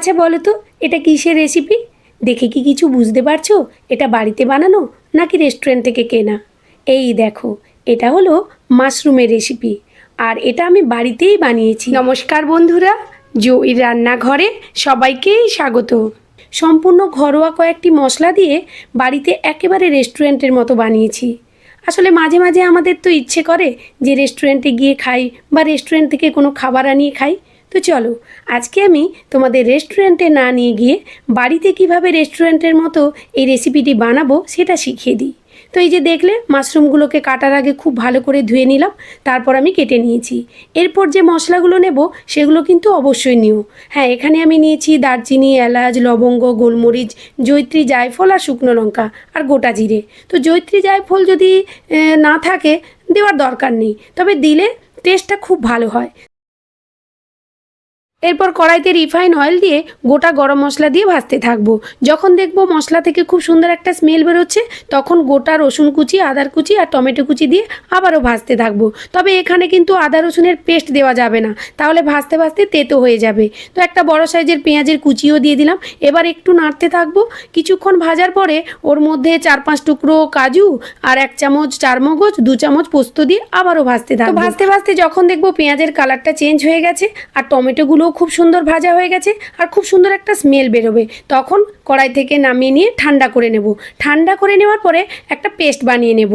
আচ্ছা বলো তো এটা কিসের রেসিপি দেখে কি কিছু বুঝতে পারছ? এটা বাড়িতে বানানো নাকি রেস্টুরেন্ট থেকে কেনা? এই দেখো এটা হলো মাশরুমের রেসিপি আর এটা আমি বাড়িতেই বানিয়েছি। নমস্কার বন্ধুরা জয়ীর রান্নাঘরে সবাইকেই স্বাগত। সম্পূর্ণ ঘরোয়া কয়েকটি মশলা দিয়ে বাড়িতে একেবারে রেস্টুরেন্টের মতো বানিয়েছি। আসলে মাঝে মাঝে আমাদের তো ইচ্ছে করে যে রেস্টুরেন্টে গিয়ে খাই বা রেস্টুরেন্ট থেকে কোনো খাবার আনিয়ে খাই তো চলো, আজকে আমি তোমাদের রেস্টুরেন্টে না নিয়ে গিয়ে বাড়িতে কীভাবে রেস্টুরেন্টের মতো এই রেসিপিটি বানাবো সেটা শিখিয়ে দিই। তো এই যে দেখলে মাশরুমগুলোকে কাটার আগে খুব ভালো করে ধুয়ে নিলাম, তারপর আমি কেটে নিয়েছি। এরপর যে মশলাগুলো নেব, সেগুলো কিন্তু অবশ্যই নিও। হ্যাঁ এখানে আমি নিয়েছি দারচিনি, এলাচ, লবঙ্গ, গোলমরিচ, জৈত্রী জায়ফল আর শুকনো লঙ্কা আর গোটা জিরে। তো জৈত্রী জায়ফল যদি না থাকে, দেওয়ার দরকার নেই। তবে দিলে টেস্টটা খুব ভালো হয়। এরপর কড়াইতে রিফাইন অয়েল দিয়ে গোটা গরম মশলা দিয়ে ভাজতে থাকব। যখন দেখব মশলা থেকে খুব সুন্দর একটা স্মেল বেরোচ্ছে, তখন গোটা রসুন কুচি, আদার কুচি আর টমেটো কুচি দিয়ে আবারও ভাজতে থাকব। তবে এখানে কিন্তু আদা রসুনের পেস্ট দেওয়া যাবে না, তাহলে ভাজতে ভাজতে তেতো হয়ে যাবে। তো একটা বড় সাইজের পেঁয়াজের কুচিও দিয়ে দিলাম। এবার একটু নাড়তে থাকব। কিছুক্ষণ ভাজার পরে ওর মধ্যে চার পাঁচ টুকরো কাজু আর এক চামচ চারমগজ, দু চামচ পোস্ত দিয়ে আবারও ভাজতে থাকব। ভাজতে ভাজতে যখন দেখব পেঁয়াজের কালারটা চেঞ্জ হয়ে গেছে আর টমেটোগুলোও খুব সুন্দর ভাজা হয়ে গেছে আর খুব সুন্দর একটা স্মেল বেরোবে। তখন কড়াই থেকে নামিয়ে নিয়ে ঠান্ডা করে নেব। ঠান্ডা করে নেওয়ার পরে একটা পেস্ট বানিয়ে নেব।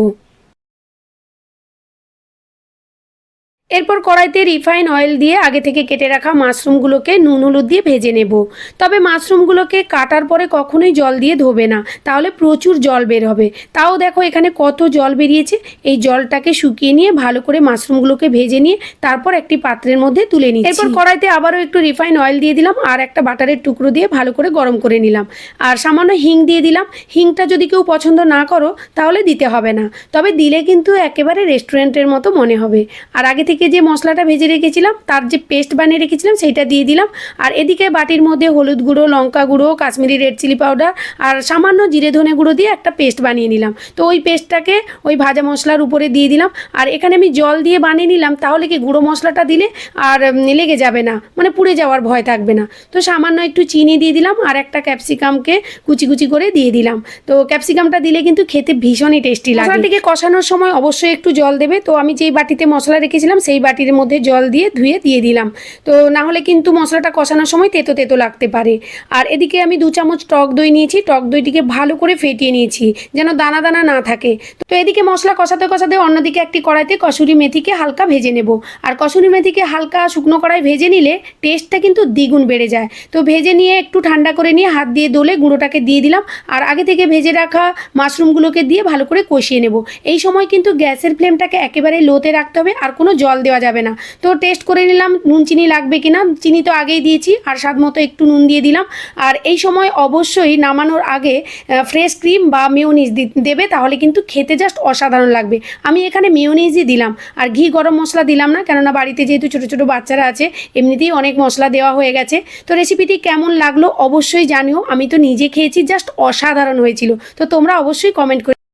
এরপর কড়াইতে রিফাইন অয়েল দিয়ে আগে থেকে কেটে রাখা মাশরুমগুলোকে নুন, হলুদ দিয়ে ভেজে নেব। তবে মাশরুমগুলোকে কাটার পরে কখনোই জল দিয়ে ধোবে না, তাহলে প্রচুর জল বের হবে। তাও দেখো এখানে কত জল বেরিয়েছে। এই জলটাকে শুকিয়ে নিয়ে ভালো করে মাশরুমগুলোকে ভেজে নিয়ে তারপর একটি পাত্রের মধ্যে তুলে নিই এরপর কড়াইতে আবারও একটু রিফাইন অয়েল দিয়ে দিলাম আর একটা বাটারের টুকরো দিয়ে ভালো করে গরম করে নিলাম। আর সামান্য হিং দিয়ে দিলাম। হিংটা যদি কেউ পছন্দ না করো, তাহলে দিতে হবে না। তবে দিলে কিন্তু একেবারে রেস্টুরেন্টের মতো মনে হবে। আর আগে থেকে যে মশলাটা ভেজে রেখেছিলাম, তার যে পেস্ট বানিয়ে রেখেছিলাম, সেইটা দিয়ে দিলাম। আর এদিকে বাটির মধ্যে হলুদ গুঁড়ো, লঙ্কা গুঁড়ো, কাশ্মীরি রেড চিলি পাউডার আর সামান্য জিরে ধনে গুঁড়ো দিয়ে একটা পেস্ট বানিয়ে নিলাম। তো ওই পেস্টটাকে ওই ভাজা মশলার উপরে দিয়ে দিলাম। আর এখানে আমি জল দিয়ে বানিয়ে নিলাম, তাহলে কি গুঁড়ো মশলাটা দিলে আর লেগে যাবে না মানে পুড়ে যাওয়ার ভয় থাকবে না। তো সামান্য একটু চিনি দিয়ে দিলাম আর একটা ক্যাপসিকামকে কুচি কুচি করে দিয়ে দিলাম। তো ক্যাপসিকামটা দিলে কিন্তু খেতে ভীষণই টেস্টি লাগে। মশলাটিকে কষানোর সময় অবশ্যই একটু জল দেবে। তো আমি যেই বাটিতে মশলা রেখেছিলাম সেই বাটির মধ্যে জল দিয়ে ধুয়ে দিয়ে দিলাম। তো না হলে কিন্তু মশলাটা কষানোর সময় তেতো তেতো লাগতে পারে। আর এদিকে আমি দু চামচ টক দই নিয়েছি। টক দইটিকে ভালো করে ফেটিয়ে নিয়েছি, যেন দানা দানা না থাকে। তো এদিকে মশলা কষাতে কষাতে অন্যদিকে একটি কড়াইতে কসুরি মেথিকে হালকা ভেজে নেব। আর কসুরি মেথিকে হালকা শুকনো কড়াই ভেজে নিলে টেস্টটা কিন্তু দ্বিগুণ বেড়ে যায়। তো ভেজে নিয়ে একটু ঠান্ডা করে নিয়ে হাত দিয়ে দোলে গুঁড়োটাকে দিয়ে দিলাম। আর আগে থেকে ভেজে রাখা মাশরুমগুলোকে দিয়ে ভালো করে কষিয়ে নেব। এই সময় কিন্তু গ্যাসের ফ্লেমটাকে একেবারে লোতে রাখতে হবে। আর কোনো জল দেওয়া যাবে না। তো টেস্ট করে নিলাম, নুন, চিনি লাগবে কি না চিনি তো আগেই দিয়েছি, আর স্বাদ মতো একটু নুন দিয়ে দিলাম। আর এই সময় অবশ্যই নামানোর আগে ফ্রেশ ক্রিম বা মেয়োনিজ দেবে, তাহলে কিন্তু খেতে জাস্ট অসাধারণ লাগবে। আমি এখানে মেয়োনিজই দিলাম, আর ঘি গরম মশলা দিলাম না, কেননা বাড়িতে যেহেতু ছোটো ছোটো বাচ্চারা আছে, এমনিতেই অনেক মশলা দেওয়া হয়ে গেছে। তো রেসিপিটি কেমন লাগল অবশ্যই জানিও, আমি তো নিজে খেয়েছি জাস্ট অসাধারণ হয়েছিল। তো তোমরা অবশ্যই কমেন্ট করে